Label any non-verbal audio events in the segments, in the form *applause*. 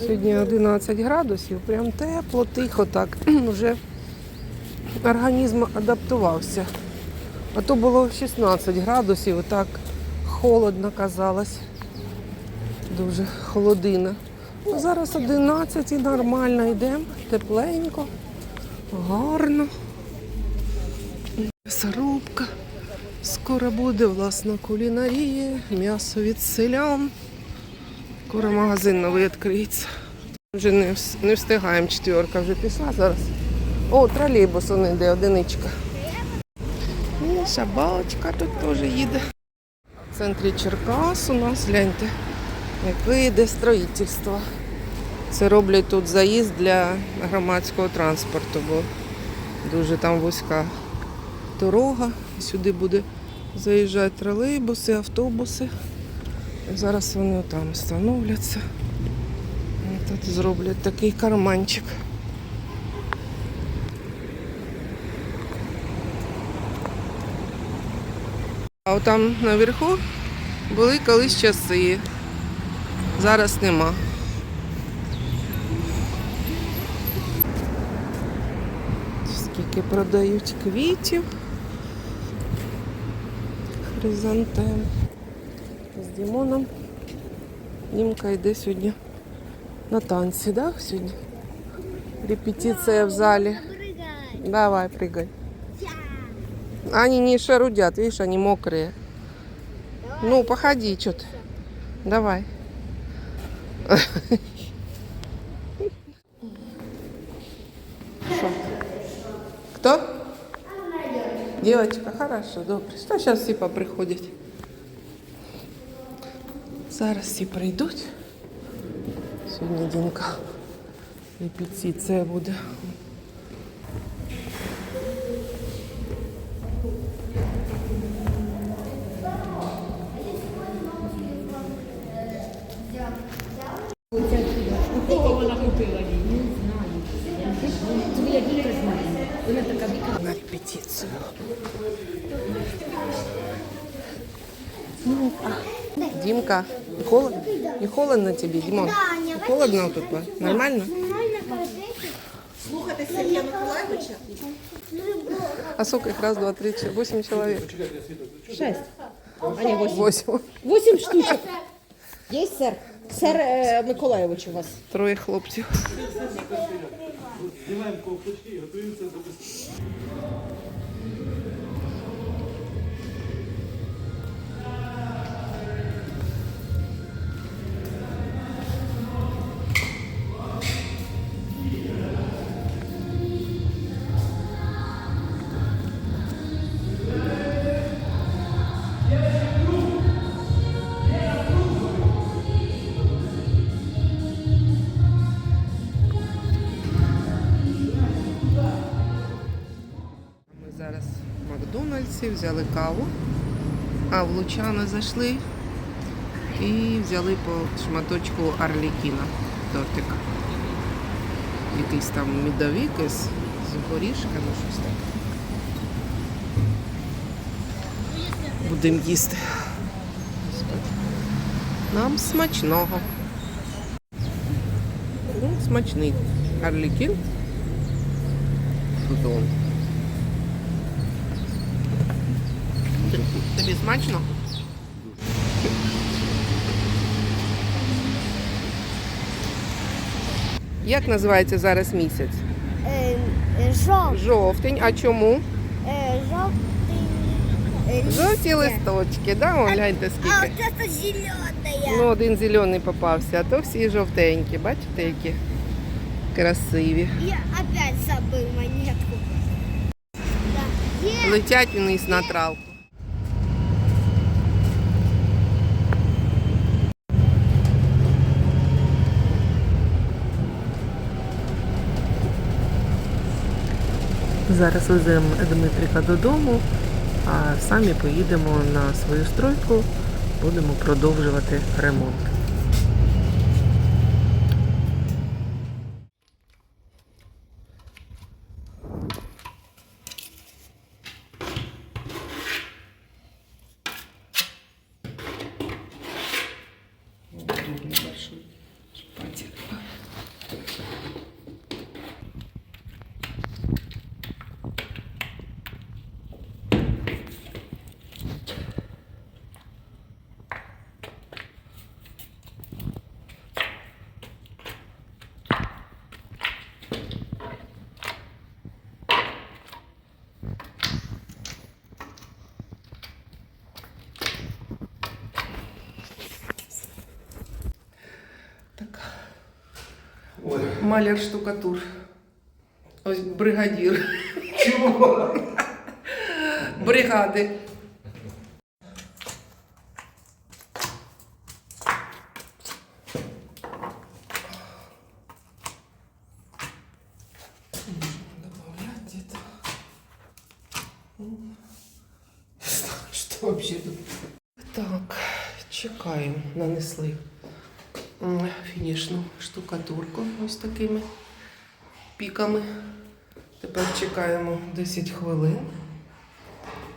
Сьогодні 11 градусів, прям тепло, тихо так. Вже організм адаптувався. А то було 16 градусів, так холодно казалось. Дуже холодина. Ну, зараз 11 і нормально йдемо, тепленько, гарно. М'ясорубка. Скоро буде власна кулінарія, м'ясо від селян. Скоро магазин новий відкриється. Вже не, не встигаємо, четверка вже пішла зараз. О, тролейбус он йде, одиничка. І собачка тут теж їде. В центрі Черкас у нас, гляньте, яке йде строїтельство. Це роблять тут заїзд для громадського транспорту, бо дуже там вузька дорога. Сюди буде заїжджати тролейбуси, автобуси. Зараз вони там встановляться. Тут зроблять такий карманчик. А там наверху були колись часи. Зараз нема. Скільки продають квітів. Хризантем. З Дімоном. Дімка йде сьогодні на танці, да, сьогодні? Репетиція в залі. Прыгай. Давай, прыгай. Я. Они не шарудят, видишь, они мокрые. Ну, походи, что ты. Давай. Шо? Кто? Девочка, хорошо, добре. Що зараз всі поприходять? Зараз всі прийдуть. Сьогодні Дінка репетиція буде. Кого вона купила її? Не знаю. Тобі як лікар знає. Вона така віка. на репетицию. Димка, не холодно? Не холодно тебе, Димон? Да, не Не холодно тут? а? Нормально? Нормально ходити. Слухати Сергія Миколаївича? А сколько их? Раз, два, три, четыре, восемь человек. Шесть. А не восемь. Восемь. Восемь штучок. Є сер? Сер е, Миколаєвич у вас. Троє хлопців. Ми Макдональдсі взяли каву, а в Лучано зайшли і взяли по шматочку Арлікіна тортика. Якийсь там медовик із з горішками, щось таке. Будемо їсти. Нам смачного. Ну, смачний Арлікін. Тут. Тобі смачно? Як називається зараз місяць? Е, е, Жовтень. А чому? е, жовтий е, Жовті листочки, да? О, гляньте А скільки. от це зеленая. Ну, один зелений попався, а то всі жовтенькі. Бачите, які красиві. Я опять забыл монетку. Летять вниз на травку. Зараз веземо Дмитрика додому, а самі поїдемо на свою стройку, будемо продовжувати ремонт. Маляр штукатур. Ось бригадір. Чого? Бригади. Что вообще тут? Так, чекаємо. Нанесли фінішну штукатурку ось такими піками. Тепер чекаємо 10 хвилин.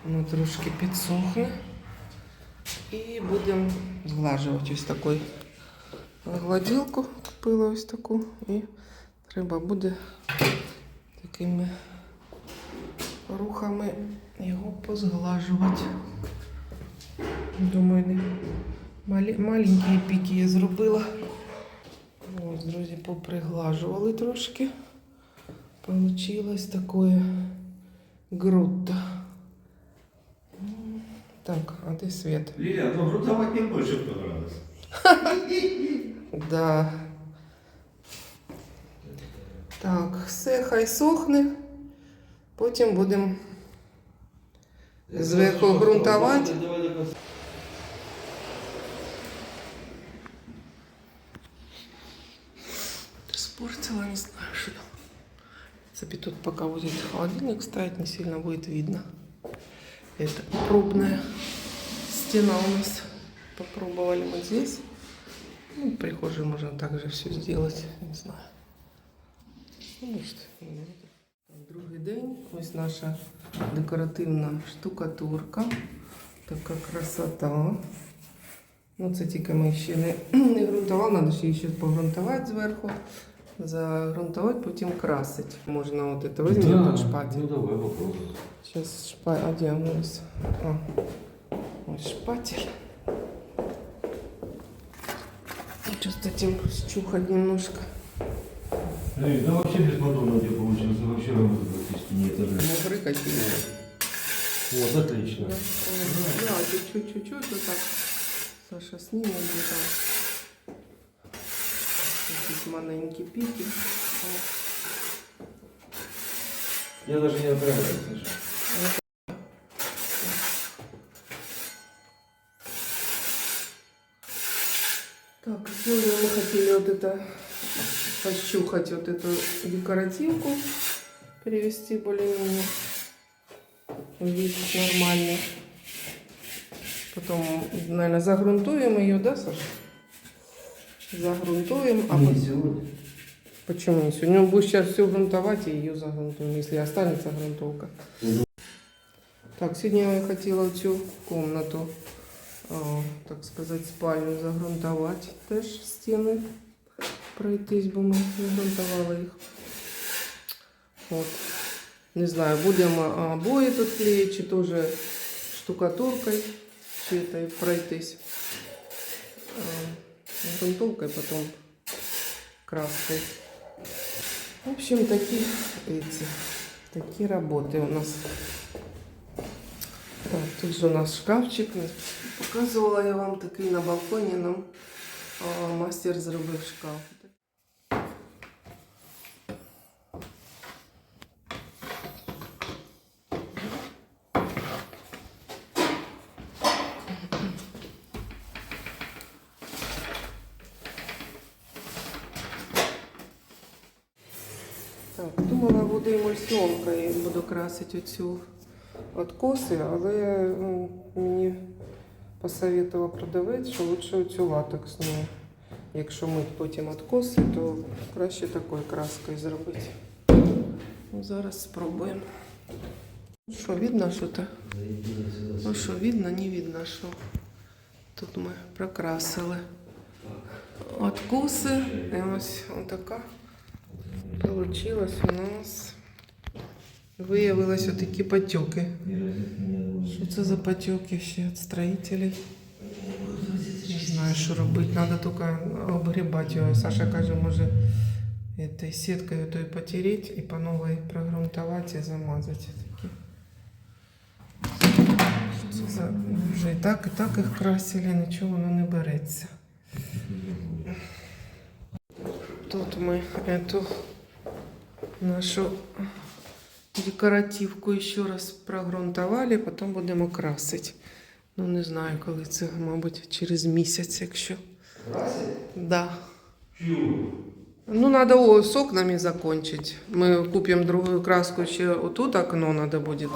Воно трошки підсохне. І будемо зглажувати ось такою гладілку. Купила ось таку. І треба буде такими рухами його позглажувати. Думаю, не малі, маленькі піки я зробила. Ось, друзі, поприглажували трошки. Получилось такое грудто. Так, а де свет? Лилия, ну грудовать мне больше понравилось. *laughs* Да. Так, все хай сохне. Потім будемо зверху ґрунтувати. Давай, давай. Спортила, не знаю, что. Цепи тут пока будет холодильник стоять, не сильно будет видно. Это пробная стена у нас. Попробовали мы здесь. Ну, в прихожей можно также все сделать, не знаю. Ну, может, не буду. Так, Другий день. Ось наша декоративна штукатурка. Така красота. Ну, це тільки ми ще не, *clears throat* не ґрунтували, треба ще її ще погрунтувати зверху. Загрунтувати, потім красити. Можна от це візьмемо Да, шпатель. Ну давай попробуем. Сейчас шпатель. А где он у нас? А. Ось шпатель. Сейчас этим счухать немножко. Эй, да вообще бесподобно у тебя получилось. Вообще работа практически не этажи. Мокры какие. Вот, отлично. Да, чуть-чуть, чуть-чуть вот так. Саша снимет где-то. Пики. О. Я даже не Саша. Так, сегодня мы хотели вот это пощухать вот эту декоративку, перевести более-менее в вид нормальный. Потом, наверное, загрунтуем ее, да, Саша? Загрунтуем, а Не сегодня. Почему сегодня? Он будет сейчас все грунтовать и ее загрунтуем, если останется грунтовка. Так, сегодня я хотела всю комнату, так сказать, спальню загрунтовать. Теж стіни пройтись, бо ми не грунтували їх. От. Не знаю, будемо обої тут клеїти, чи теж штукатуркою, чи пройтись. Грунтовкой, потом краской. В общем, такие эти, такие работы у нас. Так, тут же у нас шкафчик. Показувала я вам такий на балконі нам а, мастер зробив шкаф. Думала, буду красити оцю откоси, але м, мені посоветував продавець, що лучше оцю латексну. Якщо мить потім откоси, то краще такою краскою зробити. Ну, зараз спробуємо. Що, видно що то? Ну що, видно, не видно, що тут ми прокрасили. откуси. І ось така получилась у нас. Виявилось отакі потеки. Що це за потеки ще від строителей? Не знаю, що робити. Треба тільки обгрібати його. Саша каже, може этой сеткою той потереть і по новій прогрунтувати і замазати. Такі. Що це за... Вже і так, і так їх красили, нічого воно не береться. Тут ми эту нашу декоративку ще раз прогрунтували, потім будемо красити. Ну, не знаю, коли це, мабуть, через місяць, якщо. Да. Ну, надо з окнами закончить. Мы купим другую краску, еще вот тут окно надо будет.